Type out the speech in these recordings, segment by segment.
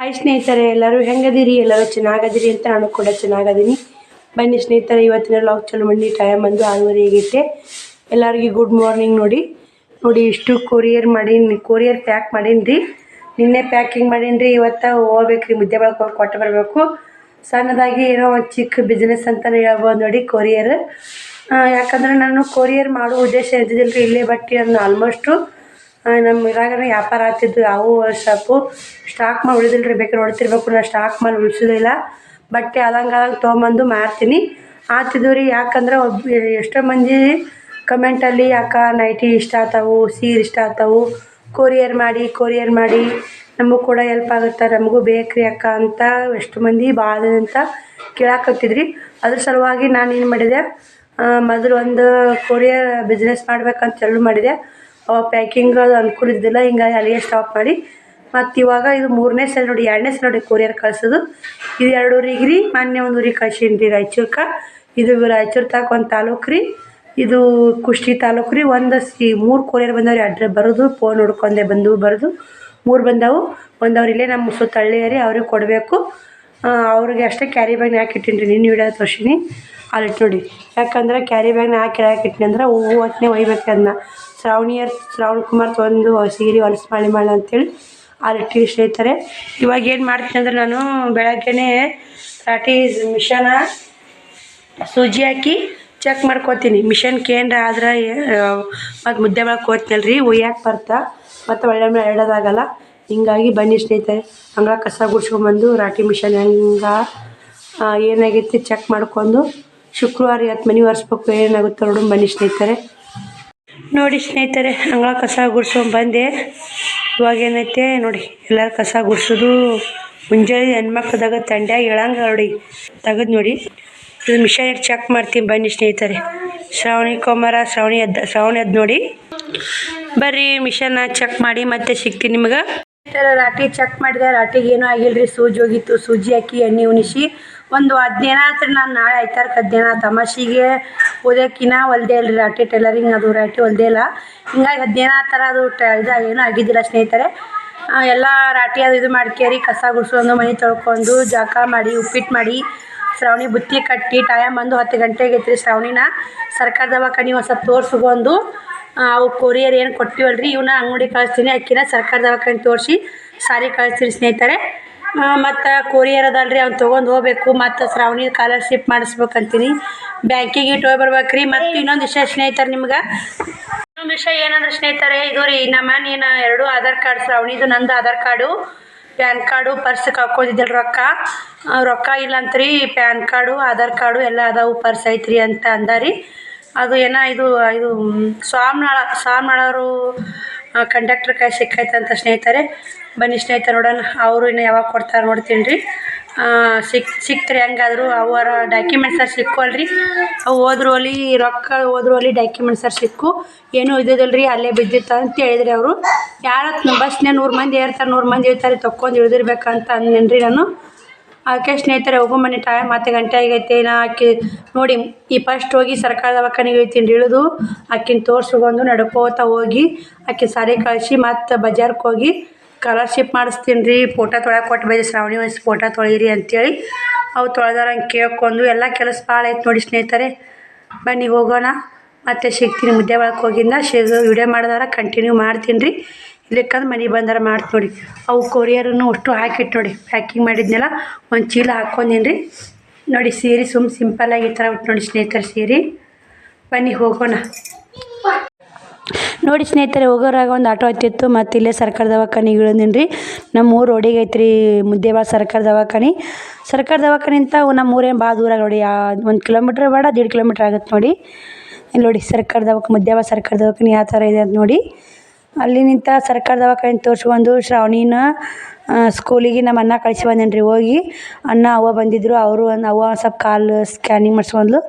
Hi ಸ್ನೇಹಿತರೆ, ಎಲ್ಲರೂ ಹೆಂಗದಿರಿ? ಎಲ್ಲರೂ ಚೆನ್ನಾಗದಿರಿ ಅಂತ ನಾನು ಕೂಡ ಚೆನ್ನಾಗದೀನಿ. ಬನ್ನಿ ಸ್ನೇಹಿತರೆ, ಇವತ್ತಿನ ಲಾಕ್ ಚಲೋ ಮಾಡಿ ಟೈಮ್ ಬಂದು ಆರೂವರೆ ಆಗೈತೆ. ಎಲ್ಲರಿಗೂ ಗುಡ್ ಮಾರ್ನಿಂಗ್ ನೋಡಿ. ನೋಡಿ, ಇಷ್ಟು ಕೊರಿಯರ್ ಮಾಡೀನಿ ಕೊರಿಯರ್ ಪ್ಯಾಕ್ ಮಾಡೀನಿ ನಿನ್ನೆ ಪ್ಯಾಕಿಂಗ್ ಮಾಡೀನಿ ರೀ ಇವತ್ತು ಹೋಗ್ಬೇಕು ಮುದ್ದೆ ಬಳಕೆ ಹೋಗಿ ಕೊಟ್ಟು ಬರಬೇಕು. ಸಣ್ಣದಾಗಿ ಏನೋ ಒಂದು ಚಿಕ್ಕ ಬಿಸ್ನೆಸ್ ಅಂತಲೇ ಹೇಳ್ಬೋದು ನೋಡಿ ಕೊರಿಯರ್ ಯಾಕಂದ್ರೆ ನಾನು ಕೊರಿಯರ್ ಮಾಡೋ ಉದ್ದೇಶ ಇದ್ದಿದ್ದಿಲ್ಲ ರೀ ಇಲ್ಲೇ ಬಟ್ಟೆ ನಾನು ಆಲ್ಮೋಸ್ಟು ನಮ್ಮ ಇದ್ರಾಗನ ವ್ಯಾಪಾರ ಆಗ್ತಿದ್ದು ಅವು ಶಾಪು ಸ್ಟಾಕ್ ಮಾಡಿ ಉಳಿದಿಲ್ಲ ರೀ ಬೇಕಾದ್ರೆ ನೋಡ್ತಿರ್ಬೇಕು, ನಾ ಸ್ಟಾಕ್ ಮಾಡಿ ಉಳಿಸೋದಿಲ್ಲ ಬಟ್ಟೆ ಅಲಂಗಾಲ ತೊಗೊಂಬಂದು ಮಾರ್ತೀನಿ. ಆಗ್ತಿದ್ವು ರೀ ಯಾಕಂದ್ರೆ ಒಬ್ಬ ಎಷ್ಟೋ ಮಂದಿ ಕಮೆಂಟಲ್ಲಿ ಅಕ್ಕ ನೈಟಿ ಇಷ್ಟ ಆತವು, ಸೀರೆ ಇಷ್ಟ ಆತಾವು ಕೊರಿಯರ್ ಮಾಡಿ ಕೊರಿಯರ್ ಮಾಡಿ, ನಮಗೂ ಕೂಡ ಹೆಲ್ಪ್ ಆಗುತ್ತೆ, ನಮಗೂ ಬೇಕು ಅಕ್ಕ ಅಂತ ಎಷ್ಟು ಮಂದಿ ಭಾಳ ಅಂತ ಕೇಳಾಕತ್ತಿದ್ರಿ. ಅದ್ರ ಸಲುವಾಗಿ ನಾನು ಏನು ಮಾಡಿದೆ ಮೊದಲು ಒಂದು ಕೊರಿಯರ್ ಬಿಸ್ನೆಸ್ ಮಾಡ್ಬೇಕಂತ ಚಾಲೂ ಮಾಡಿದೆ. ಅವಾಗ ಪ್ಯಾಕಿಂಗ್ ಅದು ಅನುಕೂಲ ಇದ್ದಿಲ್ಲ ಹಿಂಗಾಗಿ ಅಲ್ಲಿಗೆ ಸ್ಟಾಪ್ ಮಾಡಿ. ಮತ್ತು ಇವಾಗ ಇದು ಮೂರನೇ ಸಲ ನೋಡಿ, ಎರಡನೇ ಸಲ ನೋಡಿ ಕೊರಿಯರ್ ಕಳ್ಸೋದು. ಇದು ಎರಡು ಊರಿಗೆ ರೀ, ಮೊನ್ನೆ ಒಂದು ಊರಿಗೆ ಕಳ್ಸೀನಿ ರೀ ರಾಯಚೂರ್ಕ. ಇದು ರಾಯಚೂರು ತಾಕ ಒಂದು ತಾಲೂಕು ರೀ. ಇದು ಕುಷ್ಟಿ ತಾಲೂಕು ರೀ, ಒಂದು ಈ ಮೂರು ಕೊರಿಯರ್ ಬಂದವ್ರಿ. ಅಡ್ರೆ ಬರೋದು ಫೋನ್ ಹುಡ್ಕೊಂಡೆ ಬಂದು ಬರೋದು. ಮೂರು ಬಂದವು. ಬಂದವ್ರು ಇಲ್ಲೇ ನಮ್ಮ ಸುತ್ತ ಹಳ್ಳಿ ರೀ, ಅವ್ರಿಗೆ ಕೊಡಬೇಕು. ಅವ್ರಿಗೆ ಅಷ್ಟೇ ಕ್ಯಾರಿ ಬ್ಯಾಗ್ನ ಹಾಕಿ ಇಟ್ಟೀನಿ ರೀ ನಿನ್ನ ವಿಡಿಯೋ ತೋರ್ಸೀನಿ. ಅಲ್ಲಿ ಇಟ್ಟು ನೋಡಿ. ಯಾಕಂದ್ರೆ ಕ್ಯಾರಿ ಬ್ಯಾಗ್ನ ಹಾಕಿ ಹಾಕಿ ಇಟ್ಟಿನಿ ಅಂದ್ರೆ ಹೂವು ಹೊತ್ತನೆ ಒಯ್ಬೇಕು ಅದನ್ನ. ಶ್ರಾವಣಿಯರ್ ಶ್ರಾವಣ್ ಕುಮಾರ್ ಒಂದು ಸೀರೆ ಹೊಲಸು ಮಾಡಿ ಮಾಡಿ ಅಂತೇಳಿ ಅಲ್ಲಿ ಇಟ್ಟು ಸ್ನೇಹಿತರೆ ಇವಾಗ ಏನು ಮಾಡ್ತೀನಿ ಅಂದ್ರೆ ನಾನು ಬೆಳಗ್ಗೆನೇ ರಾಟಿ ಮಿಷನ ಸೂಜಿ ಹಾಕಿ ಚೆಕ್ ಮಾಡ್ಕೋತೀನಿ. ಮಿಷನ್ಗೆ ಕೇಂದ್ರ ಆದ್ರೆ ಮತ್ತು ಮುದ್ದೆ ಮಾಡಕ್ಕೆ ಹೋಗ್ತೀನಲ್ಲ ರೀ ಉಯ್ಯಾಕೆ ಬರ್ತಾ. ಮತ್ತು ಒಳ್ಳೆ ಮೇಲೆ ಇಡೋದಾಗಲ್ಲ ಹಿಂಗಾಗಿ ಬನ್ನಿ ಸ್ನೇಹಿತರೆ ಹಂಗ ಕಸ ಗುಡ್ಸ್ಕೊಂಬಂದು ರಾಟಿ ಮಿಷನ್ ಹೆಂಗೆ ಏನಾಗೈತಿ ಚೆಕ್ ಮಾಡ್ಕೊಂಡು ಶುಕ್ರವಾರ ಇವತ್ತು ಮನೆ ಒರೆಸ್ಬೇಕು ಏನಾಗುತ್ತೆ ನೋಡೋಣ ಬನ್ನಿ ಸ್ನೇಹಿತರೆ. ನೋಡಿ ಸ್ನೇಹಿತರೆ, ಅಂಗಳ ಕಸ ಗುಡ್ಸ್ಕೊಂಡು ಬಂದೆ. ಇವಾಗ ಏನೈತೆ ನೋಡಿ, ಎಲ್ಲರೂ ಕಸ ಗುಡ್ಸೋದು. ಮುಂಜಾನೆ ಹೆಣ್ಮಕ್ಳದಾಗ ತಂಡ್ಯಾಗ ಹೇಳಂಗೆ ನೋಡಿ, ತೆಗೆದು ನೋಡಿ. ಇದು ಮಿಷನ್ ಚೆಕ್ ಮಾಡ್ತೀನಿ ಬನ್ನಿ ಸ್ನೇಹಿತರೆ. ಶ್ರಾವಣಿ ಕುಮಾರ, ಶ್ರಾವಣಿ ಎದ್ದು ಶ್ರಾವಣಿ ಎದ್ದು ನೋಡಿ. ಬರ್ರಿ ಮಿಷನ್ನ ಚೆಕ್ ಮಾಡಿ ಮತ್ತೆ ಸಿಗ್ತೀನಿ ನಿಮ್ಗೆ. ರಾಟಿ ಚೆಕ್ ಮಾಡಿದೆ ರಾಟಿಗೆ ಏನೂ ಆಗಿಲ್ಲ ರೀ ಸೂಜಿ ಹೋಗಿತ್ತು, ಸೂಜಿ ಹಾಕಿ ಎಣ್ಣೆ ಉಣಿಸಿ. ಒಂದು ಹದಿನೈದು ನಾನು ನಾಳೆ ಆಯ್ತಾರಕ್ಕೆ ಹದಿನೈದು ತಮಾಷೆಗೆ ಓದೋಕಿನ ಇಲ್ಲ ರೀ ರಾಟಿ ಟೈಲರಿಂಗ್ ಅದು ರಾಟಿ ಹೊಲ್ದೇ ಇಲ್ಲ. ಹಿಂಗಾಗಿ ಹದಿನೈದು ಥರ ಅದು ಟ ಇದು ಏನೂ ಆಗಿದ್ದಿಲ್ಲ ಸ್ನೇಹಿತರೆ. ಎಲ್ಲ ರಾಟಿ ಅದು ಇದು ಮಾಡ್ಕೇರಿ, ಕಸ ಗುಡಿಸ್ಕೊಂಡು ಮನೆ ತೊಳ್ಕೊಂಡು ಜಾಕ ಮಾಡಿ ಉಪ್ಪಿಟ್ಟು ಮಾಡಿ, ಶ್ರಾವಣಿ ಬುತ್ತಿ ಕಟ್ಟಿ, ಟೈಮ್ ಬಂದು ಹತ್ತು ಗಂಟೆಗೆ ಐತ್ರಿ ಶ್ರಾವಣಿನ. ಸರ್ಕಾರ ದವಾಖಾನೆ ಒಂದು ಸ್ವಲ್ಪ ತೋರಿಸ್ಕೊಂಡು ಅವು ಕೊರಿಯರ್ ಏನು ಕೊಟ್ಟಿವಲ್ಲ ರೀ ಇವನ್ನ ಅಂಗಡಿ ಕಳಿಸ್ತೀನಿ, ಅಕ್ಕಿನ ಸರ್ಕಾರ ದವಾಖಾನೆ ತೋರಿಸಿ, ಸಾರಿ ಕಳಿಸ್ತೀನಿ ಸ್ನೇಹಿತರೆ. ಮತ್ತು ಕೊರಿಯರ್ ಅದಲ್ರಿ, ಅವ್ನು ತೊಗೊಂಡು ಹೋಗ್ಬೇಕು. ಮತ್ತು ಶ್ರಾವಣಿ ಸ್ಕಾಲರ್ಶಿಪ್ ಮಾಡಿಸ್ಬೇಕಂತೀನಿ. ಬ್ಯಾಂಕಿಗೆ ಇಟ್ಟು ಹೋಗಿ ಬರ್ಬೇಕು ರೀ ಮತ್ತು ಇನ್ನೊಂದು ವಿಷಯ ಸ್ನೇಹಿತರೆ ನಿಮ್ಗೆ. ಇನ್ನೊಂದು ವಿಷಯ ಏನಂದ್ರೆ ಸ್ನೇಹಿತರೆ ಇದು ರೀ ನಮ್ಮ ನೀನು ಎರಡು ಆಧಾರ್ ಕಾರ್ಡ್, ಶ್ರಾವಣಿದು ನಂದು Aadhaar card, PAN card, purse ಕಳ್ಕೊಂಡಿದ್ದಿಲ್ಲ ರೊಕ್ಕ. ರೊಕ್ಕ ಇಲ್ಲ ಅಂತ್ರಿ ಪ್ಯಾನ್ ಕಾರ್ಡು, ಆಧಾರ್ ಕಾರ್ಡು ಎಲ್ಲ ಅದಾವು, ಪರ್ಸ್ ಐತ್ರಿ ಅಂತ ಅಂದಾರಿ. ಅದು ಏನೋ, ಇದು ಇದು, ಸ್ವಾಮಿನಾಳ ಸ್ವಾಮಿನಾಳವರು ಕಂಡಕ್ಟ್ರ್ ಕೈ ಸಿಕ್ಕೈತಂತ ಸ್ನೇಹಿತರೆ. ಬನ್ನಿ ಸ್ನೇಹಿತರೆ ನೋಡೋಣ. ಅವರು ಇನ್ನು ಯಾವಾಗ ಕೊಡ್ತಾರೆ ನೋಡ್ತೀನಿ ರೀ. ಸಿಕ್, ಸಿಕ್ತರೆ ಹೆಂಗಾದರೂ ಅವರ ಡಾಕ್ಯುಮೆಂಟ್ಸ್ ಸರ್ ಸಿಕ್ಕೋಲ್ರಿ ಅವು ಹೋದ್ರು ಅಲ್ಲಿ, ರೊಕ್ಕ ಹೋದ್ರು ಅಲ್ಲಿ ಡಾಕ್ಯುಮೆಂಟ್ಸ್ ಸರ್ ಸಿಕ್ಕು. ಏನೂ ಇದ್ದಿದ್ದಿಲ್ಲ ರೀ ಅಲ್ಲೇ ಬಿದ್ದಿತ್ತು ಅಂತ ಹೇಳಿದ್ರಿ ಅವರು. ಯಾರತ್ತು ಬಸ್ನೇ ನೂರು ಮಂದಿ ಏರ್ತಾರೆ, ನೂರು ಮಂದಿ ಇರ್ತಾರೆ, ತೊಕ್ಕೊಂಡು ಇಳಿದಿರ್ಬೇಕಂತ ಅಂದೇನ್ರಿ ನಾನು. ಅದಕ್ಕೆ ಸ್ನೇಹಿತರೆ, ಹೋಗೋ ಮನೆ ಟೈಮ್ ಮತ್ತೆ ಗಂಟೆ ಆಗೈತೆ. ನಾ ಆಕಿ ನೋಡಿ, ಈ ಫಸ್ಟ್ ಹೋಗಿ ಸರ್ಕಾರ ದವಾಖಾನೆಗೆ ಹೋಗ್ತೀನಿ ಇಳಿದು ಆಕಿನ ತೋರ್ಸ್ಕೊಂಡು ನಡ್ಕೋತ ಹೋಗಿ ಆಕಿ ಸಾರಿ ಕಳಿಸಿ ಮತ್ತು ಬಜಾರ್ಗೆ ಹೋಗಿ ಸ್ಕಾಲರ್ಶಿಪ್ ಮಾಡಿಸ್ತೀನಿ ರೀ. ಫೋಟೋ ತೊಳೆ ಕೊಟ್ಟು ಬೈದು, ಶ್ರಾವಣಿ ವಯಸ್ಸು ಫೋಟೋ ತೊಳೀರಿ ಅಂತೇಳಿ ಅವು ತೊಳೆದಾರಂಗೆ ಕೇಳ್ಕೊಂಡು ಎಲ್ಲ ಕೆಲಸ ಭಾಳ ಐತೆ ನೋಡಿ ಸ್ನೇಹಿತರೆ. ಬನ್ನಿ ಹೋಗೋಣ. ಮತ್ತೆ ಸಿಗ್ತೀನಿ ಮುದ್ದೆ ಒಳಗೆ ಹೋಗಿಂದ. ಶೇರ್ ವಿಡಿಯೋ ಮಾಡಿದಾರ ಕಂಟಿನ್ಯೂ ಮಾಡ್ತೀನಿ ರೀ. ಇಲ್ಲಿಕ್ಕಂದ್ರೆ ಮನೆಗೆ ಬಂದಾರ ಮಾಡ್ತು ನೋಡಿ. ಅವು ಕೊರಿಯರನ್ನು ಅಷ್ಟು ಹಾಕಿಟ್ಟು ನೋಡಿ. ಪ್ಯಾಕಿಂಗ್ ಮಾಡಿದ್ನೆಲ್ಲ, ಒಂದು ಚೀಲ ಹಾಕ್ಕೊಂಡೀನಿ ನೋಡಿ ಸೀರೆ ಸುಮ್ ಸಿಂಪಲ್ಲಾಗಿ ಈ ಥರ ಉಟ್ಟು ನೋಡಿ ಸ್ನೇಹಿತರೆ ಸೀರೆ. ಬನ್ನಿ ಹೋಗೋಣ. ನೋಡಿ ಸ್ನೇಹಿತರೆ, ಹೋಗೋರಾಗ ಒಂದು ಆಟೋ ಹತ್ತಿತ್ತು. ಮತ್ತು ಇಲ್ಲೇ ಸರ್ಕಾರ ದವಾಖಾನಿಗೆ ಇಳಿದೀನಿ ರೀ ನಮ್ಮ ಊರು ರೋಡಿಗೆ ಐತ್ರಿ ಮುದ್ದೇಬಾಳ ಸರ್ಕಾರ ದವಾಖಾನೆ. ಸರ್ಕಾರ ದವಾಖಾನೆ ಅಂತ ನಮ್ಮ ಊರೇನು ಭಾಳ ದೂರ ನೋಡಿ. ಒಂದು ಕಿಲೋಮೀಟ್ರ್ ಬೇಡ, ದೇಡ್ ಕಿಲೋಮೀಟ್ರ್ ಆಗುತ್ತೆ ನೋಡಿ. ನೋಡಿ, ಸರ್ಕಾರ ದವಾಖಾನೆ ಮುದ್ದೇಬಾಳ ಸರ್ಕಾರ ದವಾಖಾನೆ ಯಾವ ಥರ ಇದೆ ಅಂತ ನೋಡಿ. ಅಲ್ಲಿ ನಿಂತ ಸರ್ಕಾರ ದವಾಖಾನೆ ತೋರಿಸ್ಕೊಂಡು ಶ್ರಾವಣಿನ ಸ್ಕೂಲಿಗೆ ನಮ್ಮ ಅಣ್ಣ ಕಳಿಸಿ ಬಂದೇನಿ ರೀ ಹೋಗಿ ಅಣ್ಣ, ಅವ್ವ ಬಂದಿದ್ದರು ಅವರು ಒಂದು, ಅವ್ವ ಸ್ವಲ್ಪ ಕಾಲು ಸ್ಕ್ಯಾನಿಂಗ್ ಮಾಡಿಸ್ಕೊಂಡ್ಲು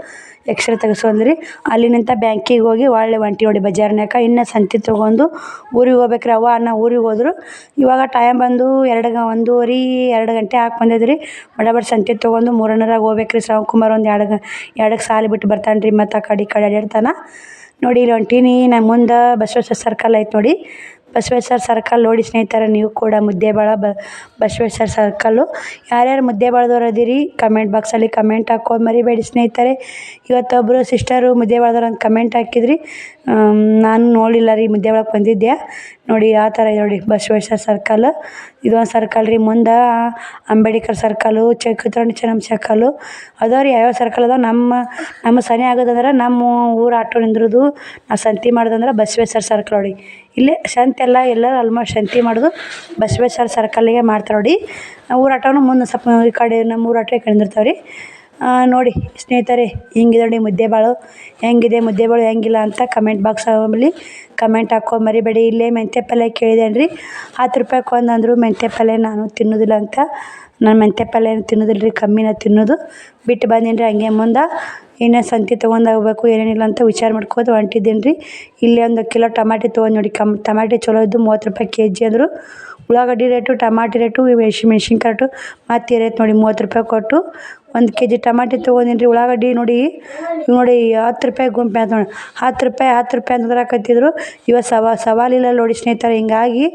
ಎಕ್ಸ್ರೇ ತೆಗೆಸ್ಕೊಂಡ್ರಿ. ಅಲ್ಲಿ ನಿಂತ ಬ್ಯಾಂಕಿಗೆ ಹೋಗಿ ಒಳ್ಳೆ ಒಂಟಿ ನೋಡಿ ಬಜಾರ್ನ್ಯಾಗ ಇನ್ನು ಸಂತೆ ತೊಗೊಂಡು ಊರಿಗೆ ಹೋಗ್ಬೇಕ್ರಿ. ಅವ್ವ, ಅಣ್ಣ ಊರಿಗೆ ಹೋದ್ರು. ಇವಾಗ ಟೈಮ್ ಬಂದು ಎರಡು ಗ, ಒಂದೂವರೆ, ಎರಡು ಗಂಟೆ ಹಾಕಿ ಬಂದೈತೆ ರೀ ಬಡ ಬಡ ಸಂತೆ ತೊಗೊಂಡು ಹೋಗ್ಬೇಕು ರೀ ಶ್ರವಣ್ ಕುಮಾರ್ ಒಂದು ಎರಡು ಎರಡಕ್ಕೆ ಸಾಲಿ ಬಿಟ್ಟು ಬರ್ತಾನೆ ರೀ ಮತ್ತು ಆ ಕಡೆ ಈ ಕಡೆ ಅಡ್ಯಾಡ್ತಾನೆ. ನೋಡಿ, ಇಲ್ಲಿ ಹೊಂಟೀನಿ ನಮ್ಮ ಮುಂದೆ ಬಸವೇಶ್ವರ ಸರ್ಕಲ್ ಐತೆ ನೋಡಿ. ಬಸವೇಶ್ವರ ಸರ್ಕಲ್ ನೋಡಿ ಸ್ನೇಹಿತರೆ, ನೀವು ಕೂಡ ಮುದ್ದೆಬಾಳ ಬ ಬಸವೇಶ್ವರ ಸರ್ಕಲ್ಲು ಯಾರ್ಯಾರು ಮುದ್ದೇಬೇಳದವ್ರು ಅದೀರಿ ಕಮೆಂಟ್ ಬಾಕ್ಸಲ್ಲಿ ಕಮೆಂಟ್ ಹಾಕೋದು ಮರಿಬೇಡಿ ಸ್ನೇಹಿತರೆ. ಇವತ್ತೊಬ್ಬರು ಸಿಸ್ಟರು ಮುದ್ದೇಬೇಳದವ್ರು ಅಂತ ಕಮೆಂಟ್ ಹಾಕಿದ್ರಿ. ನಾನು ನೋಡಿಲ್ಲ ರೀ ಮುದ್ದೇಬೇಳಕ್ಕೆ ಬಂದಿದ್ದೆ ನೋಡಿ ಯಾವ ಥರ ಇದೆ ನೋಡಿ, ಬಸವೇಶ್ವರ ಸರ್ಕಲ್. ಇದು ಒಂದು ಸರ್ಕಲ್ ರೀ, ಮುಂದೆ ಅಂಬೇಡ್ಕರ್ ಸರ್ಕಲು ಚಕ್ರತೋರಣ ಚೆನ್ನಮ್ಮ ಸರ್ಕಲ್ಲು ಅದಾವ ರೀ, ಯಾವ್ಯಾವ ಸರ್ಕಲ್ ಅದಾವ? ನಮ್ಮ ನಮ್ಮ ಸನಿ ಆಗೋದಂದ್ರೆ ನಮ್ಮ ಊರು ಆಟೋ ನಿಂದ್ರದು ನಾವು ಸಂತೆ ಮಾಡೋದಂದ್ರೆ ಬಸವೇಶ್ವರ ಸರ್ಕಲ್ ನೋಡಿ. ಇಲ್ಲೇ ಸಂತೆ ಎಲ್ಲ ಎಲ್ಲರೂ ಆಲ್ಮೋಸ್ಟ್ ಸಂತೆ ಮಾಡೋದು ಬಸವೇಶ್ವರ ಸರ್ಕಲ್ಲಿಗೆ ಮಾಡ್ತಾರೆ ನೋಡಿ. ಊರು ಆಟೋನು ಮುಂದೆ ಸ್ವಲ್ಪ ಈ ಕಡೆ, ನಮ್ಮ ಊರು ಆಟೋ ಈ ಕಡೆ ರೀ. ನೋಡಿ, ಸ್ನೇಹಿತರೆ, ಹಿಂಗಿದೆ ನೋಡಿ ಮುದ್ದೆಬಾಳು. ಹೆಂಗಿದೆ ಮುದ್ದೆ ಬಾಳು ಹೆಂಗಿಲ್ಲ ಅಂತ ಕಮೆಂಟ್ ಬಾಕ್ಸ್ ಅಲ್ಲಿ ಕಮೆಂಟ್ ಹಾಕೋ, ಮರಿಬೇಡಿ, ಇಲ್ಲೇ ಮೆಂತ್ಯ ಪಲ್ಯ ಕೇಳಿದೇನೆ ರೀ ಹತ್ತು ರೂಪಾಯ್ಗೆ ಒಂದು ಅಂದರು ಮೆಂತ್ಯ ಪಲ್ಯ ನಾನು ತಿನ್ನೋದಿಲ್ಲ ಅಂತ. ನಾನು ಮೆಂತ್ಯ ಪಲ್ಯ ತಿನ್ನೋದಿಲ್ಲ ರೀ ಕಮ್ಮಿನ ತಿನ್ನೋದು. ಬಿಟ್ಟು ಬಂದೀನಿ ರೀ ಹಂಗೆ ಮುಂದೆ? ಇನ್ನೂ ಸಂತೆ ತೊಗೊಂಡು ಹೋಗ್ಬೇಕು ಏನೇನಿಲ್ಲ ಅಂತ ವಿಚಾರ ಮಾಡ್ಕೋತ ಹೊಂಟಿದ್ದೀನಿ ರೀ ಇಲ್ಲಿ ಒಂದು ಕಿಲೋ ಟಮಾಟಿ ತೊಗೊಂಡು ನೋಡಿ, ಕಮ್ ಟಮಾಟಿ ಚಲೋ ಇದ್ದು ಮೂವತ್ತು ರೂಪಾಯಿ ಕೆ ಜಿ ಅಂದರು. ಉಳ್ಳಾಗಡ್ಡಿ ರೇಟು, ಟಮಾಟಿ ರೇಟು ಮೆಣಸಿ ಮೆಣ್ಸಿನ್ಕಾಯಿ ರೇಟು, ಮತ್ತೆ ರೇಟ್ ನೋಡಿ ಮೂವತ್ತು ರೂಪಾಯಿ ಕೊಟ್ಟು ಒಂದು ಕೆ ಜಿ ಟಮಾಟಿ ತೊಗೊಂಡಿನಿ ರೀ ಉಳ್ಳಾಗಡ್ಡಿ ನೋಡಿ ನೋಡಿ ಹತ್ತು ರೂಪಾಯಿ ಗುಂಪೆ ಅಂತ ನೋಡಿ, ಹತ್ತು ರೂಪಾಯಿ ಹತ್ತು ರೂಪಾಯಿ ಅಂತಂದ್ರೆ ಹಾಕತ್ತಿದ್ರು ಇವತ್ತು ಸವಾ, ಸವಾಲಿಲ್ಲ ನೋಡಿ ಸ್ನೇಹಿತರೆ, ಹಿಂಗಾಗಿ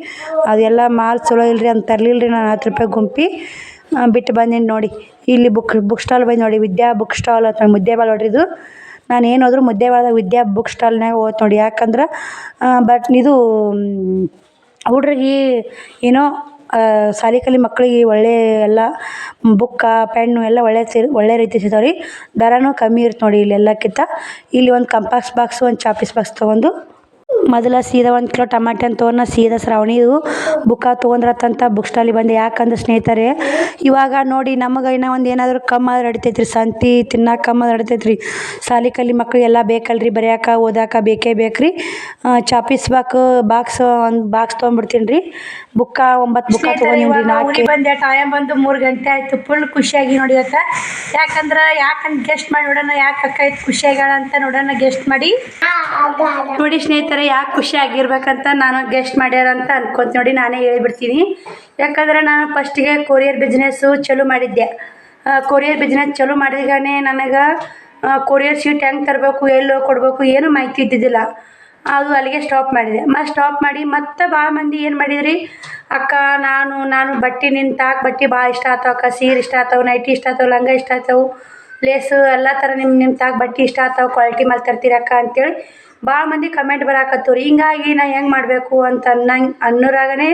ಅದೆಲ್ಲ ಮಾಲ್ ಚಲೋ ಇಲ್ಲರಿ ಅಂತ ತರಲಿಲ್ಲ ರೀ ನಾನು ಹತ್ತು ರೂಪಾಯಿ ಗುಂಪಿ. ಬಿಟ್ಟು ಬಂದೀನಿ ನೋಡಿ. ಇಲ್ಲಿ ಬುಕ್ ಬುಕ್ ಸ್ಟಾಲ್ ಬಂದು ನೋಡಿ. ವಿದ್ಯಾ ಬುಕ್ ಸ್ಟಾಲ್ ಅಂತ ಮುದ್ದೇಬಾಳ ನೋಡ್ರಿ ಇದು. ನಾನು ಏನು ಹೋದ್ರು ಮುದ್ದೇಬಾಳದಾಗ ವಿದ್ಯಾ ಬುಕ್ ಸ್ಟಾಲ್ನಾಗ ಓದ್ ನೋಡಿ. ಯಾಕಂದ್ರೆ ಬಟ್ ಇದು ಹುಡ್ರಿಗೆ ಏನೋ ಶಾಲಿ ಕಲಿ ಮಕ್ಕಳಿಗೆ ಒಳ್ಳೆ ಎಲ್ಲ ಬುಕ್ಕ ಪೆನ್ನು ಎಲ್ಲ ಒಳ್ಳೆ ಸೇರಿ ಒಳ್ಳೆ ರೀತಿ ಸಿಗ್ತಾವೆ ರೀ ದರನೂ ಕಮ್ಮಿ ಇರುತ್ತೆ ನೋಡಿ ಇಲ್ಲಿ ಎಲ್ಲಕ್ಕಿಂತ ಇಲ್ಲಿ ಒಂದು ಕಂಪಾಸ್ ಬಾಕ್ಸ್ ಒಂದು ಚಾಪಿಸ್ ಬಾಕ್ಸ್ ತೊಗೊಂಡು ಮೊದಲ ಸೀದಾ ಒಂದು ಕಿಲೋ ಟಮಾಟೆ ಅಂತ ತೊಗೊಂಡು ಸೀದಾ ಶ್ರಾವಣಿದು ಬುಕ್ಕ ತೊಗೊಂಡ್ರತ್ತಂತ ಬುಕ್ ಸ್ಟಾಲಿಗೆ ಬಂದೆ. ಯಾಕಂದ್ರೆ ಸ್ನೇಹಿತರೆ ಇವಾಗ ನೋಡಿ ನಮಗೆ ಇನ್ನೂ ಒಂದು ಏನಾದರೂ ಕಮ್ಮಿ ಆದ್ರೆ ನಡಿತೈತೆ ರೀ ಸಂತಿ ತಿನ್ನಕ್ಕೆ ಕಮ್ಮಿ ಆದ್ರೆ ನಡಿತೈತೆ ರೀ ಶಾಲಿ ಕಲಿ ಮಕ್ಕಳಿಗೆಲ್ಲ ಬೇಕಲ್ರಿ ಬರೆಯೋಕೆ ಓದಾಕ ಬೇಕೇ ಬೇಕು ರೀ ಚಾಪೀಸ್ ಬಾಕ್ ಬಾಕ್ಸ್ ಒಂದು ಬಾಕ್ಸ್ ತೊಗೊಂಡ್ಬಿಡ್ತೀನಿ ರೀ ಬುಕ್ಕ ಒಂಬತ್ತು ಬುಕ್ಕ ತಗೊಂಡಿ ರೀ ನಾಲ್ಕು. ಬಂದೆ. ಟೈಮ್ ಬಂದು ಮೂರು ಗಂಟೆ ಆಯಿತು. ಫುಲ್ ಖುಷಿಯಾಗಿ ನೋಡಿ ಅಂತ ಯಾಕಂದ್ರೆ ಯಾಕಂದ್ ಗೆಸ್ಟ್ ಮಾಡಿ ನೋಡೋಣ ಯಾಕೆ ಅಕ್ಕ ಅಂತ ನೋಡೋಣ ಗೆಸ್ಟ್ ಮಾಡಿ. ನೋಡಿ ಸ್ನೇಹಿತರೆ ಯಾಕೆ ಖುಷಿಯಾಗಿರ್ಬೇಕಂತ ನಾನು ಗೆಸ್ಟ್ ಮಾಡ್ಯಾರ ಅಂತ ಅನ್ಕೊಂತ ನೋಡಿ ನಾನೇ ಹೇಳಿಬಿಡ್ತೀನಿ. ಯಾಕಂದ್ರೆ ನಾನು ಫಸ್ಟಿಗೆ ಕೊರಿಯರ್ ಬಿಸ್ನೆಸ್ಸು ಚಲೋ ಮಾಡಿದ್ದೆ. ಕೊರಿಯರ್ ಬಿಸ್ನೆಸ್ ಚಲೋ ಮಾಡಿದಾಗನೇ ನನಗೆ ಕೊರಿಯರ್ ಶೀಟ್ ಹೆಂಗೆ ತರಬೇಕು, ಎಲ್ಲೋ ಕೊಡಬೇಕು ಏನು ಮಾಹಿತಿ ಇದ್ದಿದ್ದಿಲ್ಲ. ಅದು ಅಲ್ಲಿಗೆ ಸ್ಟಾಪ್ ಮಾಡಿದೆ. ಮತ್ತು ಸ್ಟಾಪ್ ಮಾಡಿ ಮತ್ತೆ ಭಾಳ ಮಂದಿ ಏನು ಮಾಡಿದ್ರಿ? ಅಕ್ಕ, ನಾನು ನಾನು ಬಟ್ಟೆ ನಿಂತಾಕ ಬಟ್ಟೆ ಭಾಳ ಇಷ್ಟ ಆತವ ಅಕ್ಕ, ಸೀರೆ ಇಷ್ಟ ಆಗ್ತಾವೆ ನೈಟಿ ಇಷ್ಟ ಆಗ್ತಾವೆ ಲಂಗ ಇಷ್ಟ ಆತವು. ಲೇಸು ಎಲ್ಲ ಥರ ನಿಮ್ಮ ನಿಮ್ಮ ತಾಕ ಬಟ್ಟೆ ಇಷ್ಟ ಆಗ್ತಾವೆ ಕ್ವಾಲಿಟಿ ಮೇಲೆ ತರ್ತೀರಕ್ಕ ಅಂತೇಳಿ ಭಾಳ ಮಂದಿ ಕಮೆಂಟ್ ಬರಾಕತ್ತವ್ರಿ. ಹಿಂಗಾಗಿ ನಾ ಹೆಂಗೆ ಮಾಡಬೇಕು ಅಂತ ಅನ್ನಂಗೆ, ಅನ್ನೋರಾಗನೇ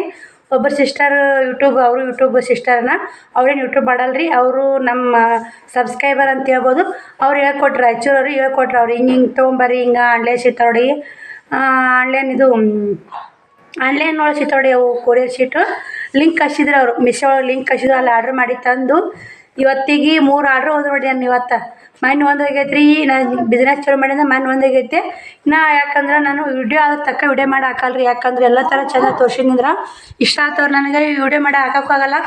ಒಬ್ಬರು ಸಿಸ್ಟರ್ ಯೂಟ್ಯೂಬ್ ಅವರು ಯೂಟ್ಯೂಬ್ ಸಿಸ್ಟರ್ನ ಅವ್ರೇನು ಯೂಟ್ಯೂಬ್ ಮಾಡಲ್ರಿ, ಅವರು ನಮ್ಮ ಸಬ್ಸ್ಕ್ರೈಬರ್ ಅಂತ ಹೇಳ್ಬೋದು, ಅವ್ರು ಹೇಳ್ಕೊಟ್ರು ರಾಯಚೂರವ್ರು ಹೇಳ್ಕೊಟ್ರು ಅವ್ರು. ಹಿಂಗೆ ಹಿಂಗೆ ತೊಗೊಂಬರ್ರಿ, ಹಿಂಗೆ ಆನ್ಲೈನ್ ನೋಡಿ ಆನ್ಲೈನ್ ಇದು ಆನ್ಲೈನ್ ಒಳಗೆ ಸಿಗ್ತಾವೆ ಅವು ಕೊರಿಯರ್ ಶೀಟು ಲಿಂಕ್ ಕಳಿಸಿದ್ರು ಅವರು ಮಿಶೋ ಒಳಗೆ ಲಿಂಕ್ ಕಳಿಸಿದ್ರು, ಅಲ್ಲಿ ಆರ್ಡ್ರ್ ಮಾಡಿ ತಂದು ಇವತ್ತಿಗೆ ಮೂರು ಆರ್ಡ್ರ್ ಹೋದ್ರು ನೋಡಿ ನಾನು ಇವತ್ತು. ಮೈನ್ ಒಂದು ಹೋಗೈತೆ ರೀ ನಾನು ಬಿಸ್ನೆಸ್ ಚಲೋ ಮಾಡಿದ್ರೆ ಮನೆ ಒಂದು ಹೋಗೈತೆ. ನಾ ಯಾಕಂದ್ರೆ ನಾನು ವಿಡಿಯೋ ಆದ ತಕ್ಕ ವಿಡಿಯೋ ಮಾಡಿ ಹಾಕಲ್ರಿ, ಯಾಕಂದ್ರೆ ಎಲ್ಲ ಥರ ಚೆನ್ನಾಗಿ ತೋರಿಸಿದ್ರ ಇಷ್ಟ ಆಗ್ತವ್ರು ನನಗೆ ವಿಡಿಯೋ ಮಾಡಿ ಹಾಕೋಕ್ಕಾಗಲ್ಲ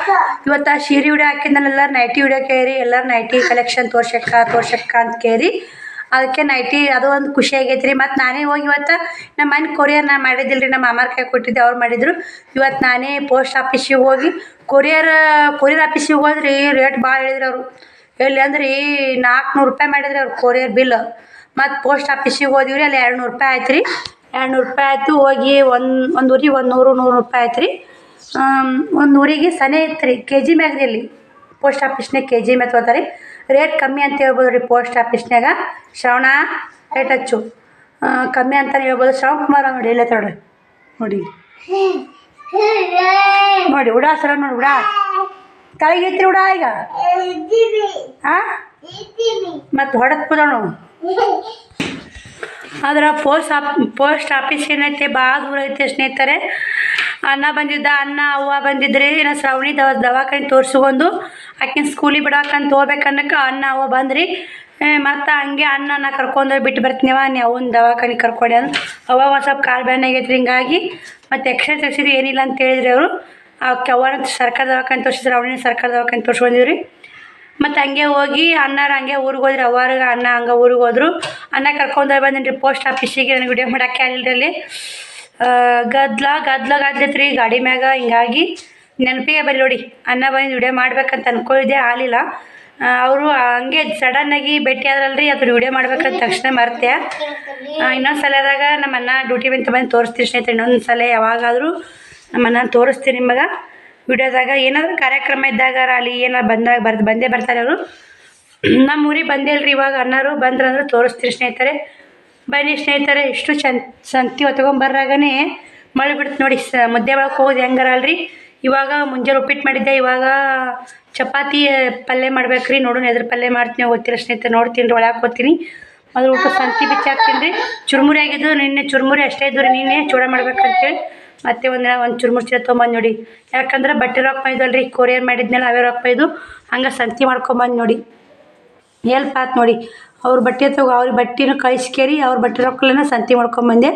ಇವತ್ತು ಆ ವಿಡಿಯೋ ನಾನು ಎಲ್ಲರೂ ನೈಟಿ ವಿಡಿಯೋ ಕೇರಿ ಎಲ್ಲರೂ ನೈಟಿ ಕಲೆಕ್ಷನ್ ತೋರ್ಸಕ್ಕ ತೋರ್ಸಕ್ಕ ಅಂತ ಕೇರಿ ಅದಕ್ಕೆ ನೈಟಿ ಅದು ಒಂದು ಖುಷಿ ಆಗೈತೆ ರೀ. ಮತ್ತು ನಾನೇ ಹೋಗಿ ಇವತ್ತು ನಮ್ಮ ಮನೆ ಕೊರಿಯರ್ ನಾ ಮಾಡಿದ್ದಿಲ್ಲ ರೀ ನಮ್ಮ ಮಾಮಾರ ಕೈ ಕೊಟ್ಟಿದ್ದೆ, ಅವ್ರು ಮಾಡಿದ್ರು. ಇವತ್ತು ನಾನೇ ಪೋಸ್ಟ್ ಆಫೀಸಿಗೆ ಹೋಗಿ ಕೊರಿಯರ್ ಕೊರಿಯರ್ ಆಫೀಸಿಗೆ ಹೋದ್ರಿ ರೇಟ್ ಭಾಳ ಹೇಳಿದ್ರು ಅವರು. ಎಲ್ಲಿ ಅಂದ್ರೆ ನಾಲ್ಕುನೂರು ರೂಪಾಯಿ ಮಾಡಿದ್ರಿ ಅವ್ರು ಕೊರಿಯರ್ ಬಿಲ್ ಮತ್ತು ಪೋಸ್ಟ್ ಆಫೀಸಿಗೆ ಹೋದಿವಿ ರೀ ಅಲ್ಲಿ ಎರಡು ನೂರು ರೂಪಾಯಿ ಆಯ್ತು ರೀ. ಎರಡು ನೂರು ರೂಪಾಯಿ ಆಯಿತು, ಹೋಗಿ ಒಂದು ಒಂದು ಊರಿಗೆ ಒಂದು ನೂರು ನೂರು ರೂಪಾಯಿ ಆಯ್ತು ರೀ. ಒಂದು ಊರಿಗೆ ಸನೆ ಇತ್ತು ರೀ ಕೆ ಜಿ ಮ್ಯಾಗ ರೀ ಅಲ್ಲಿ. ಪೋಸ್ಟ್ ಆಫೀಸ್ನಾಗ ಕೆ ಜಿ ಮೇಲೆ ತೊಗೋತಾರೆ ರೇಟ್ ಕಮ್ಮಿ ಅಂತ ಹೇಳ್ಬೋದು ರೀ ಪೋಸ್ಟ್ ಆಫೀಸ್ನಾಗ ಶ್ರವಣ ರೇಟ್ ಹಚ್ಚು. ಕಮ್ಮಿ ಅಂತಲೇ ಹೇಳ್ಬೋದು. ಶ್ರವಣ್ ಕುಮಾರ್ ನೋಡಿ ಇಲ್ಲೇ ನೋಡ್ರಿ ನೋಡಿ. ನೋಡಿ ಉಡಾ ಸರ ನೋಡಿ ಉಡಾ. ತಳಗೈತ್ರಿ ಉಡಾ ಈಗ? ಹಾಂ ಮತ್ತು ಹೊಡೆದ್ ಆದ್ರೆ ಪೋಸ್ಟ್ ಆಫ್ ಪೋಸ್ಟ್ ಆಫೀಸ್ ಏನೈತೆ? ಭಾಳ ದೂರ ಐತೆ ಸ್ನೇಹಿತರೆ. ಅಣ್ಣ ಬಂದಿದ್ದ ಅಣ್ಣ, ಅವ್ವ ಬಂದಿದ್ರಿ ಏನೋ ಶ್ರಾವಣಿ ದವ, ದವಾಖಾನೆ ತೋರಿಸ್ಕೊಂಡು ಆಕಿನ ಸ್ಕೂಲಿಗೆ ಬಿಡಾಕಂತ ಹೋಗ್ಬೇಕನ್ನಕ್ಕೆ ಅಣ್ಣ, ಅವ್ವ ಬಂದ್ರಿ. ಮತ್ತು ಹಂಗೆ ಅಣ್ಣನ ಕರ್ಕೊಂಡೋಗಿ ಬಿಟ್ಟು ಬರ್ತೀನಿವ ನೀವು ಅವನ ದವಾಖಾನೆ ಕರ್ಕೊಂಡೆ ಅಂದ್ರೆ ಅವ ಒಂದು ಸ್ವಲ್ಪ ಕಾಲು ಬ್ಯಾನ್ ಆಗೈತ್ರಿ ಹಿಂಗಾಗಿ. ಮತ್ತು ಎಕ್ಸ್ರೇ ತೆಗ್ಸಿದ್ರಿ ಏನಿಲ್ಲ ಅಂತ ಹೇಳಿದ್ರಿ ಅವರು. ಆ ಸರ್ಕಾರ ದವಾಖಾನೆ ತೋರಿಸಿದ್ರು ಅವನಿನ ಸರ್ಕಾರ ದವಾಖಾನೆ ತೋರಿಸ್ಕೊಂಡಿವ್ರಿ. ಮತ್ತು ಹಂಗೆ ಹೋಗಿ ಅಣ್ಣಾರು ಹಂಗೆ ಊರಿಗೆ ಹೋದ್ರೆ ಅವ್ರಿಗೆ ಅಣ್ಣ ಹಂಗೆ ಊರಿಗೆ ಹೋದ್ರು. ಅಣ್ಣ ಕರ್ಕೊಂಡು ಬಂದೀನಿ ರೀ ಪೋಸ್ಟ್ ಆಫೀಸಿಗೆ ನನಗೆ ವಿಡಿಯೋ ಮಾಡೋಕ್ಕೆ ಅಲ್ಲಿ? ಗದ್ಲ ಗದ್ಲ ಗದ್ಲೈತೆ ರೀ ಗಾಡಿ ಮ್ಯಾಗ ಹಿಂಗಾಗಿ ನೆನಪಿಗೆ ಬರಿ ನೋಡಿ. ಅಣ್ಣ ಬಂದು ವಿಡಿಯೋ ಮಾಡ್ಬೇಕಂತ ಅನ್ಕೊಂಡಿದ್ದೆ ಆಲಿಲ್ಲ ಅವರು ಹಂಗೆ ಸಡನ್ನಾಗಿ ಭೇಟಿ ಆದ್ರಲ್ರಿ ಅದ್ರ ವಿಡಿಯೋ ಮಾಡ್ಬೇಕಂತ ತಕ್ಷಣ ಮರ್ತೆ ಇನ್ನೊಂದು ಸಲದಾಗ ನಮ್ಮ ಅಣ್ಣ ಡ್ಯೂಟಿ ಬಂತ ಬಂದು ತೋರಿಸ್ತೀನಿ ಸ್ನೇಹಿತರೆ, ಇನ್ನೊಂದು ಸಲ ಯಾವಾಗಾದರೂ ನಮ್ಮ ಅಣ್ಣ ತೋರಿಸ್ತೀನಿ ನಿಮಗೆ. ವಿಡಿಯೋದಾಗ ಏನಾದರೂ ಕಾರ್ಯಕ್ರಮ ಇದ್ದಾಗ ಅಲ್ಲಿ ಏನಾರು ಬಂದಾಗ ಬರ್ ಬಂದೇ ಬರ್ತಾರೆ ಅವರು. ನಮ್ಮ ಊರಿಗೆ ಬಂದಿಲ್ರಿ ಇವಾಗ ಅಣ್ಣರು ಬಂದ್ರಂದ್ರೆ ತೋರಿಸ್ತೀರಿ ಸ್ನೇಹಿತರೆ. ಬನ್ನಿ ಸ್ನೇಹಿತರೆ, ಇಷ್ಟು ಚಂದ ಸಂತಿ ಹೊತ್ಕೊಂಬರ್ರಾಗನೇ ಮಳೆ ಬಿಡ್ತು ನೋಡಿ, ಸ ಮುದ್ದೆ ಒಳಗೆ ಹೋಗೋದು ಹೆಂಗಾರ ಅಲ್ರಿ? ಇವಾಗ ಮುಂಜಾನೆ ಉಪ್ಪಿಟ್ಟು ಮಾಡಿದ್ದೆ, ಇವಾಗ ಚಪಾತಿ ಪಲ್ಯ ಮಾಡ್ಬೇಕ್ರಿ. ನೋಡೋಣ ಎದ್ರ ಪಲ್ಯ ಮಾಡ್ತೀನಿ, ಗೊತ್ತಿಲ್ಲ ಸ್ನೇಹಿತರೆ, ನೋಡ್ತೀನಿ ರೀ, ಒಳಗೆ ಹೋಗ್ತೀನಿ ಅದ್ರ ಊಟ ಸಂತಿ ಬಿಚ್ಚಾಕ್ತೀನಿ ರೀ. ಚುರುಮುರಿ ಆಗಿದ್ದು ನಿನ್ನೆ ಚುರುಮುರಿ ಅಷ್ಟೇ ಇದ್ದು ರೀ ನಿನ್ನೆ ಚೂಡ ಮಾಡ್ಬೇಕಂತೇಳಿ. ಮತ್ತೆ ಒಂದಿನ ಒಂದು ಚೀಲ ತೊಗೊಂಬಂದು ನೋಡಿ. ಯಾಕಂದ್ರೆ ಬಟ್ಟೆ ರೊಕ್ಕ ಕೊರಿಯರ್ ಮಾಡಿದ್ನಲ್ಲ ಅವೇ ರೊಕ್ಕ ಇದು ಹಂಗೆ ಸಂತಿ ಮಾಡ್ಕೊಂಬಂದು ನೋಡಿ. ಹೆಲ್ಪ್ ಆತು ನೋಡಿ. ಅವ್ರ ಬಟ್ಟೆ ತಗೋ, ಅವ್ರ ಬಟ್ಟೆನೂ ಕಳಿಸ್ಕೇರಿ, ಅವ್ರ ಬಟ್ಟೆ ರೊಕ್ಕಲ್ಲೇನ ಸಂತಿ ಮಾಡ್ಕೊಂಬಂದೆ